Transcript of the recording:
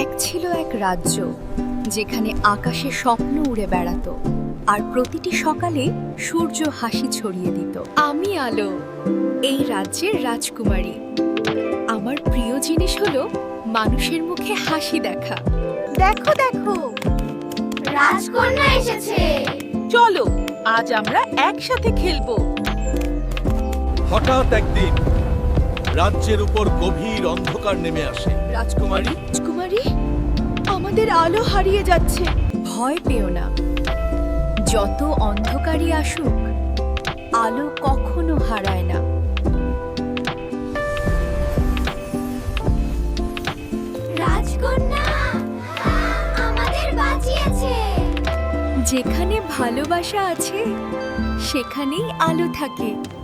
এক ছিল এক রাজ্য, যেখানে আকাশে স্বপ্ন উড়ে বেড়াতো, আর প্রতিটি সকালে সূর্য হাসি ছড়িয়ে দিত। আমি আলো, এই রাজ্যের রাজকুমারী। আমার প্রিয় জিনিস হলো মানুষের মুখে হাসি দেখা। দেখো দেখো। রাজকন্যা এসেছে। চলো, আজ আমরা একসাথে খেলব। হঠাৎ একদিন রাজ্যের উপর গভীর অন্ধকার নেমে আসে। রাজকুমারী? রাজকুমারী? আমাদের আলো হারিয়ে যাচ্ছে। ভয় পেও না। যত অন্ধকারই আসুক আলো কখনো হারায় না। রাজকন্যা আমাদের বাঁচিয়েছে। যেখানে ভালোবাসা আছে সেখানেই আলো থাকে।